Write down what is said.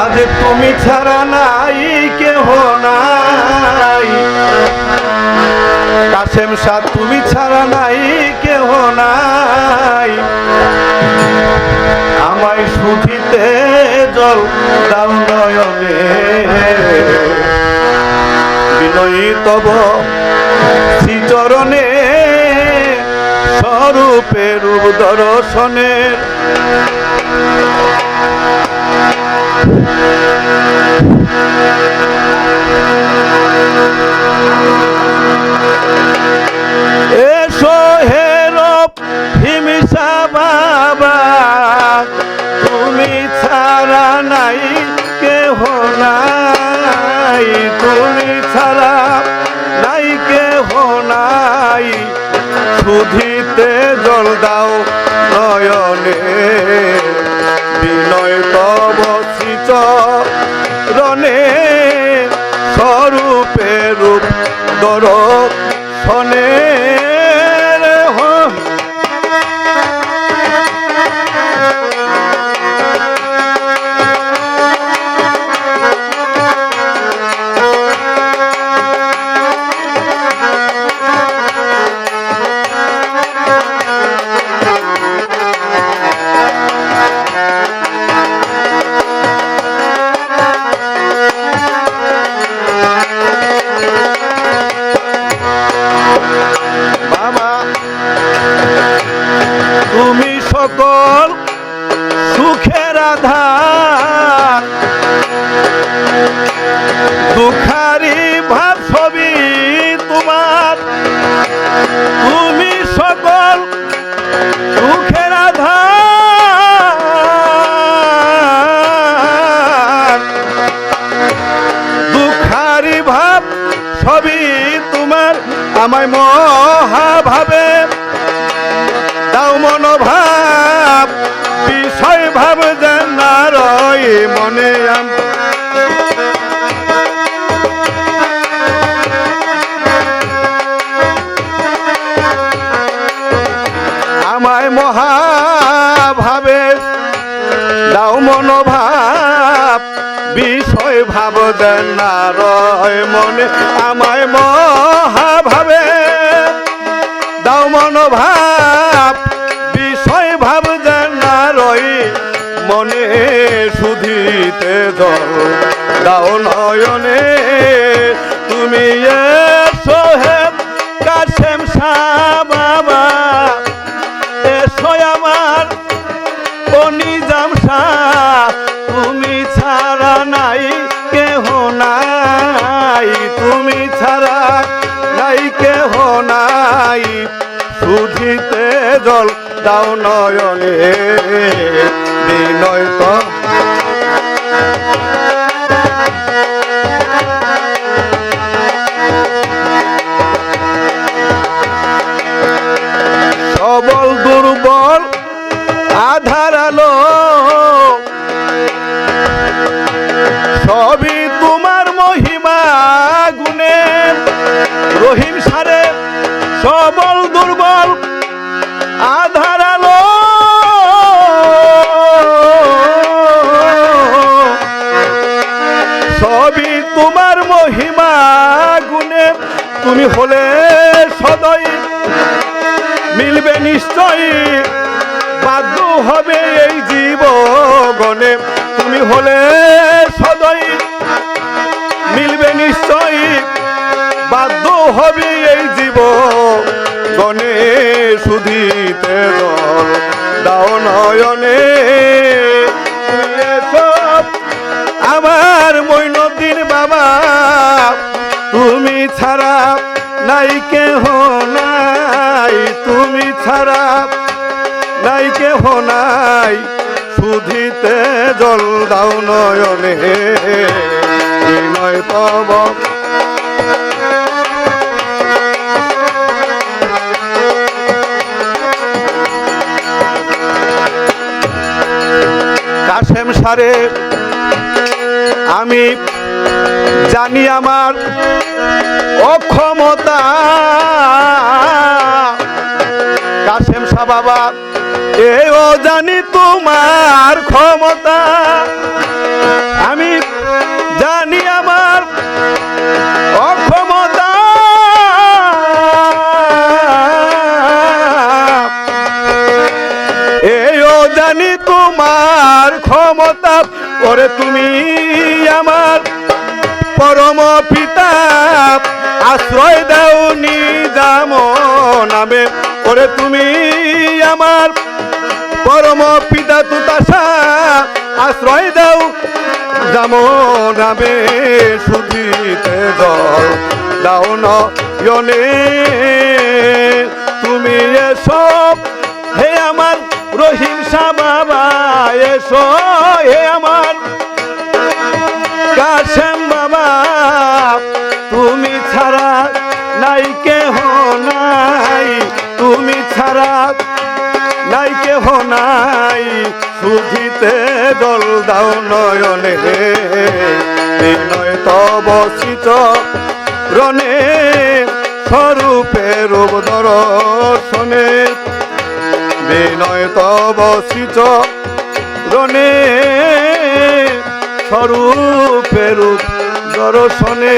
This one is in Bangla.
আজ তুমি ছাড়া নাই, কেহ নাই। কাশেম শাহ তুমি ছাড়া নাই, কেহ নাই। আমায় সুধিতে জল দাও নয়নে। বিনয়ী তব স্বরূপে রূপ দর্শনের এসো জল দাও নয়নে। বিনয় তব শ্রীচ দুঃখারি ভাব ছবি তোমার। তুমি সকল সুখের আধার। দুঃখারি ভাব সবই তোমার, আমায় মহাভাবে দাও মনোভাব। বিষয় ভাব জানার মনে মনোভাব, বিষয় ভাব দেন না রয় মনে, আমায় মহাভাবে দাও মনোভাব, বিষয় ভাব দেন না রয় মনে, সুধিতে দাও নয়নে, তুমি হে কাশেম শাহ বাবা। সুধিতে জল দাও নয়নে, বিনয় তো। সবল, দুর্বল, আধার আলো, সবই তোমার মহিমা, গুণে রহিম সারে সবল সবই তোমার মহিমা গুণে। তুমি হলে সদয়। মিলবে নিশ্চয়ই, বাধ্য হবে এই জীবনে তুমি হলে সদয়। মিলবে নিশ্চয়ই, বাধ্য হবে এই জীব গনে সুধিতে দল, দাও নয়নে তুমি ছাড়া নাই কেহ নাই, তুমি ছাড়া নাই কেহ নাই। সুধিতে জল দাও নয়নে নয় তব। কাশেম সারে, আমি জানি আমার অক্ষমতা। কাশেম শাহ বাবা? এও জানি তোমার ক্ষমতা। আমি জানি আমার অক্ষমতা। এও জানি তোমার ক্ষমতা। ওরে তুমি আমার পরম পিতা, আশ্রয় দাও নিজাম নামে। ওরে তুমি আমার পরম পিতা তুতাসা, আশ্রয় দাও যেমন নামে। সুধিতে জল দাও নয়নে। তুমি এসব হে আমার রহিম বাবা, এসো, হে আমার কাশেম সুধিতে জল দাও নয়নে বিনয় তব শীত রনে স্বরূপে রূপ দর্শনে। বিনয় তব শীত রনে স্বরূপে রূপ দর্শনে।